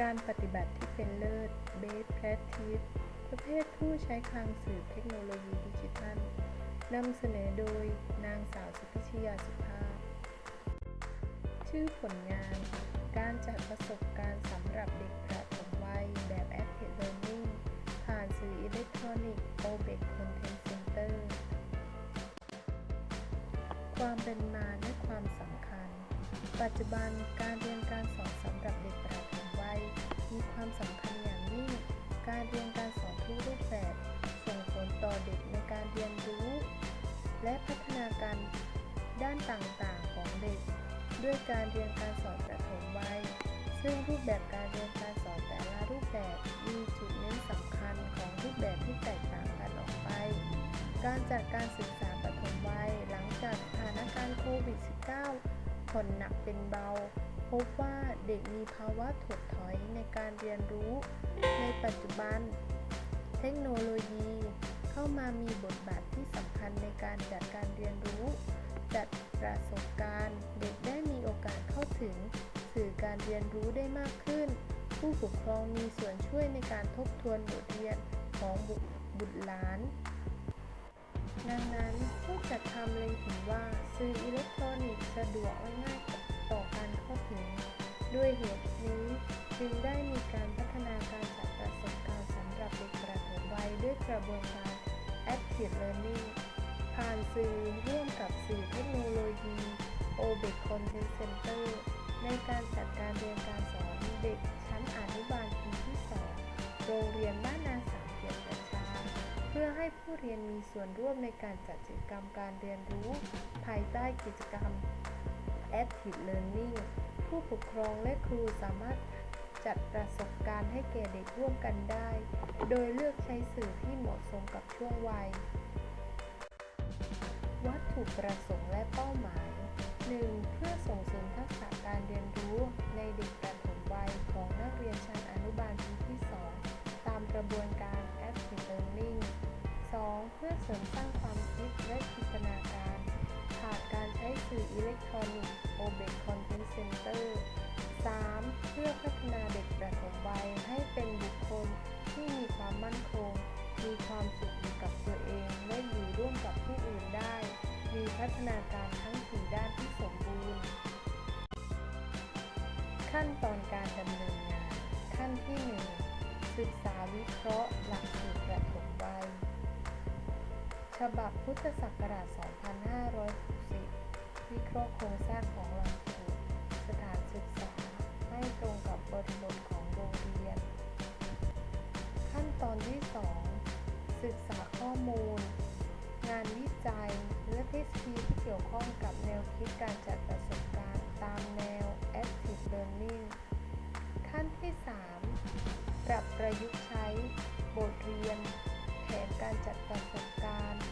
การปฏิบัติที่เป็นเลิศ Best Practice ประเภทผู้ใช้คลังสื่อเทคโนโลยีดิจิทัลนำเสนอโดยนางสาวสุพิชยาสุภาพ ชื่อผลงาน การจัดประสบการณ์สำหรับเด็กประถมวัยแบบ Active Learning ผ่านสื่ออิเล็กทรอนิกส์ OBEC Content Center ความเป็นมาและความสำคัญ ปัจจุบันการเรียนการสอนสำ มีความสำคัญอย่างยิ่ง การเรียนการสอนทุกรูปแบบ ส่งผลต่อเด็กในการเรียนรู้ และพัฒนาการด้านต่างๆของเด็ก ด้วยการเรียนการสอนประถมวัย ซึ่งรูปแบบการเรียนการสอนแต่ละรูปแบบมีจุดเน้นสำคัญของรูปแบบที่แตกต่างกันออกไป การจัดการศึกษาปฐมวัยหลังจากสถานการณ์โควิด -19 ผลหนักเป็นเบา พบว่าเด็กมีภาวะถดถอยในการเรียนรู้ ในปัจจุบัน เทคโนโลยี เข้ามามีบทบาทที่สำคัญในการจัดการเรียนรู้ จัดประสบการณ์ เด็กได้มีโอกาสเข้าถึง สื่อการเรียนรู้ได้มากขึ้น ผู้ปกครองมีส่วนช่วยในการทบทวนบทเรียนของบุบุตรหลาน ดังนั้นผู้จัดทำเล็งเห็นว่าสื่ออิเล็กทรอนิกส์สะดวกและง่ายต่อ ต่อการเข้าถึง ด้วยเหตุนี้จึงได้มีการพัฒนาการจัดประสบการณ์สำหรับเด็กประถมวัยด้วยกระบวนการ Active Learning ผ่านสื่อร่วมกับสื่อเทคโนโลยี OBEC Content Center ในการจัดการเรียนการสอนเด็กชั้นอนุบาลปีที่ 2 โรงเรียนบ้านนาสามเกียรติประชา เพื่อให้ผู้เรียนมีส่วนร่วมในการจัดกิจกรรมการเรียนรู้ ภายใต้กิจกรรม Active Learning ผู้ปกครองและครูสามารถจัดประสบการณ์ให้แก่เด็กร่วมกันได้ โดยเลือกใช้สื่อที่เหมาะสมกับช่วงวัย วัตถุประสงค์และเป้าหมาย 1. เพื่อส่งเสริมทักษะการเรียนรู้ในเด็กประถมวัยของนักเรียนชั้นอนุบาลปีที่ 2 ตามกระบวนการ Active Learning 2. เพื่อเสริมสร้างความคิดและจินตนาการ ผ่านการใช้สื่ออิเล็กทรอนิกส์ OBEC Content Center 3. เพื่อพัฒนาเด็กประถมวัยให้เป็นบุคคลที่มีความมั่นคง มีความสุขอยู่กับตัวเองและอยู่ร่วมกับผู้อื่นได้ มีพัฒนาการทั้งสี่ด้านที่สมบูรณ์ ขั้นตอนการดำเนินงาน ขั้นที่ 1 ศึกษาวิเคราะห์หลักสูตรประถมวัย ฉบับพุทธศักราช 2560 วิเคราะห์โครงสร้างของหลักสูตรสถานศึกษา ให้ตรงกับบริบทของโรงเรียน ขั้นตอนที่ 2 ศึกษาข้อมูล งานวิจัยและทฤษฎีที่เกี่ยวข้องกับแนวคิดการจัดประสบการณ์ ตามแนว Active Learning ขั้นที่ 3 ปรับประยุกต์ใช้บทเรียน แผนการจัดประสบการณ์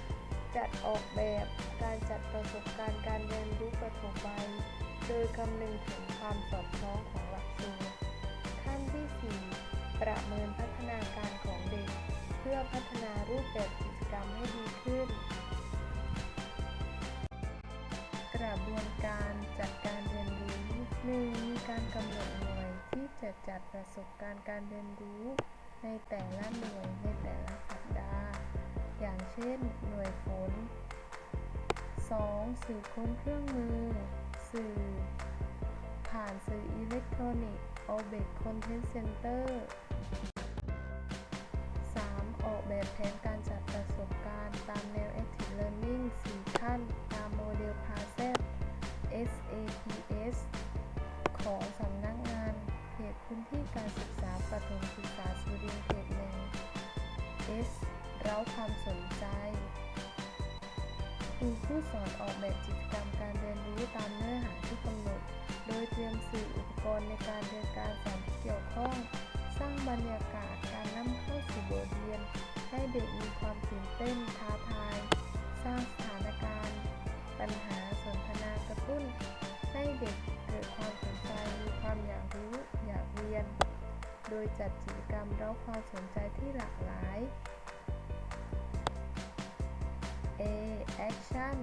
จัดออกแบบการจัดประสบการณ์การเรียน ประถมวัย โดยคำนึงถึงความสอดคล้องของหลักสูตร ขั้นที่ 4 ประเมินพัฒนาการของเด็ก เพื่อพัฒนารูปแบบกิจกรรมให้ดีขึ้น กระบวนการจัดการเรียนรู้ 1. มีการกำหนดหน่วยที่จะจัดประสบการณ์การเรียนรู้ ในแต่ละหน่วยในแต่ละสัปดาห์ อย่างเช่น หน่วยฝน 2. สื่อค้นเครื่องมือ สื่อ ผ่านสื่ออิเล็กทรอนิกส์ OBEC Content Center 3. ออกแบบแผนการจัดประสบการณ์ตามแนว Active Learning 4 ขั้น ตามโมเดล PACET SAPS ของสำนักงานเขตพื้นที่การศึกษาประถมศึกษาสุรินทร์เขตหนึ่ง S เร้าความสนใจ รูผู้สอนออกแบบกิจกรรมการเรียนรู้ตามเนื้อหาที่กำหนด โดยเตรียมสื่ออุปกรณ์ในการเรียนการสอนที่เกี่ยวข้อง สร้างบรรยากาศการนำเข้าสู่บทเรียน ให้เด็กมีความตื่นเต้นท้าทาย สร้างสถานการณ์ ปัญหาสนทนากระตุ้น ให้เด็กเกิดความสนใจมีความอยากรู้อยากเรียน โดยจัดกิจกรรมเร้าความสนใจที่หลากหลาย Action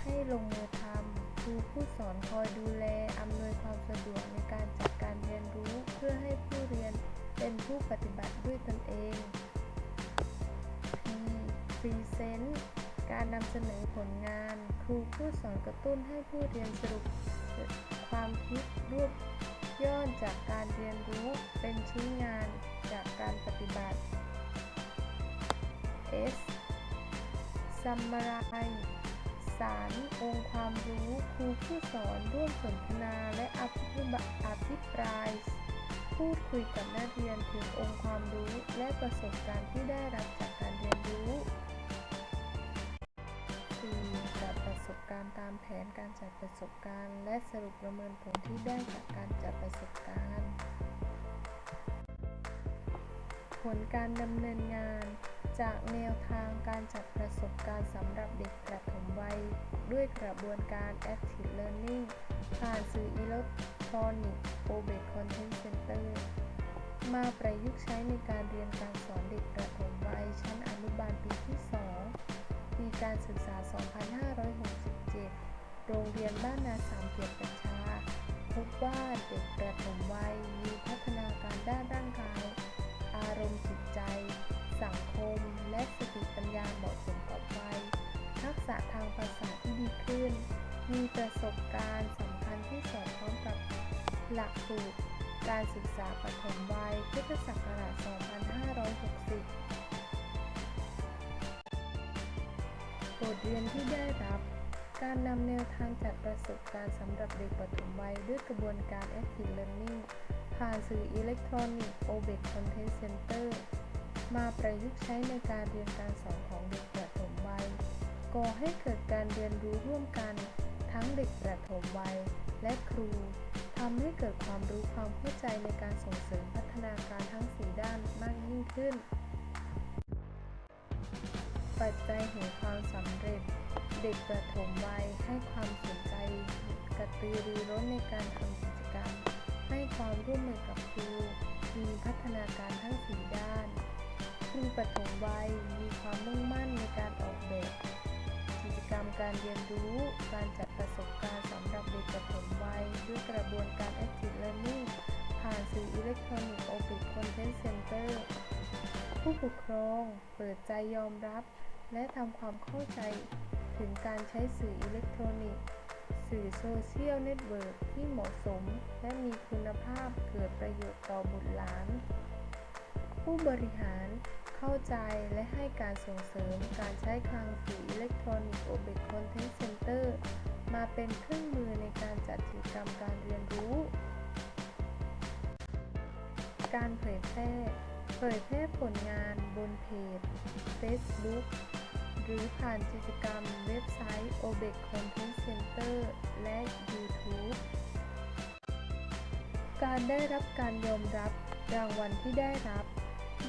ให้ลงมือทำครูผู้สอนคอยดูแล อำนวยความสะดวกในการจัดการเรียนรู้เพื่อให้ผู้เรียนเป็นผู้ปฏิบัติด้วยตนเอง P Present การนำเสนอผลงาน ครูผู้สอนกระตุ้นให้ผู้เรียนสรุปความคิดรวบย่อจากการเรียนรู้เป็นชิ้นงานจากการปฏิบัติ S Summarize สารองค์ความรู้ครูผู้สอนร่วมสนทนาและอภิบอภิปราย พูดคุยกับนักเรียนถึงองค์ความรู้และประสบการณ์ที่ได้รับจากการเรียนรู้ 4. จัดประสบการณ์ตามแผนการจัดประสบการณ์ และสรุปประเมินผลที่ได้จากการจัดประสบการณ์ ผลการดำเนินงาน จากแนวทางการจัดประสบการณ์สำหรับเด็กประถมวัย ด้วยกระบวนการ Active Learning ผ่านสื่ออิเล็กทรอนิกส์ OBET Content Center มาประยุกต์ใช้ในการเรียนการสอนเด็กประถมวัย ชั้นอนุบาลปีที่ 2 ปีการศึกษา 2567 โรงเรียนบ้านนาสามเกียรติประชา พบว่าเด็กประถมวัยมีพั มีประสบการณ์สำคัญที่สอดคล้องกับหลักสูตรการศึกษาปฐมวัยพุทธศักราช 2560 บทเรียนที่ได้รับ การนำแนวทางจัดประสบการณ์สำหรับเด็กปฐมวัยด้วยกระบวนการ Active Learning ผ่านสื่ออิเล็กทรอนิกส์ OBET Content Center มาประยุกต์ใช้ในการเรียนการสอนของเด็กประถมวัยก่อให้เกิดการเรียนรู้ร่วมกัน ทั้งเด็กประถมวัยและครูทำให้เกิดความรู้ความเข้าใจในการส่งเสริมพัฒนาการทั้ง4ด้านมากยิ่งขึ้น ปัจจัยแห่งความสำเร็จ เด็กประถมวัยให้ความสนใจกระตือรือร้นในการทำกิจกรรม ให้ความร่วมมือกับครู มีพัฒนาการทั้ง4ด้านครูปฐมวัยมีความมุ่งมั่นในการออกแบบ รมการเรียนรู้ การจัดประสบการณ์สำหรับเด็กปฐมวัยด้วยกระบวนการ Active Learning ผ่านสื่ออิเล็กทรอนิกส์ Open Content Center ผู้ปกครองเปิดใจยอมรับ และทำความเข้าใจถึงการใช้สื่ออิเล็กทรอนิกส์ สื่อโซเชียลเน็ตเวิร์กที่เหมาะสม และมีคุณภาพเกิดประโยชน์ต่อบุตรหลาน ผู้บริหาร เข้าใจและให้การส่งเสริมการใช้คลังสื่ออิเล็กทรอนิกส์ OBET Content Center มาเป็นเครื่องมือในการจัดกิจกรรมการเรียนรู้ การเผยแพร่ เผยแพร่ผลงานบนเพจ Facebook หรือผ่านกิจกรรมเว็บไซต์ OBET Content Center และ YouTube การได้รับการยอมรับรางวัลที่ได้รับ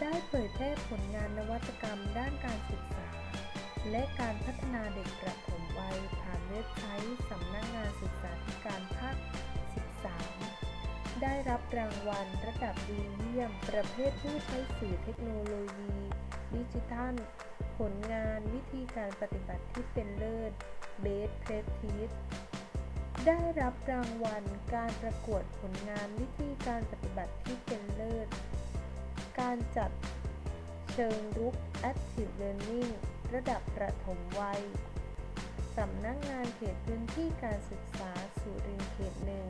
ได้เผยแพร่ผลงานนวัตกรรมด้านการศึกษา และการพัฒนาเด็กประถมวัยผ่านเว็บไซต์สำนักงานศึกษาธิการภาค 13 ได้รับรางวัลระดับดีเยี่ยม ประเภทผู้ใช้สื่อเทคโนโลยี ดิจิทัล ผลงานวิธีการปฏิบัติที่เป็นเลิศ Best Practice ได้รับรางวัลการประกวดผลงานวิธีการปฏิบัติที่เป็นเลิศ การจัดเชิงรุก Active Learning ระดับประถมวัย สำนักงานเขตพื้นที่การศึกษาสุรินทร์เขตหนึ่ง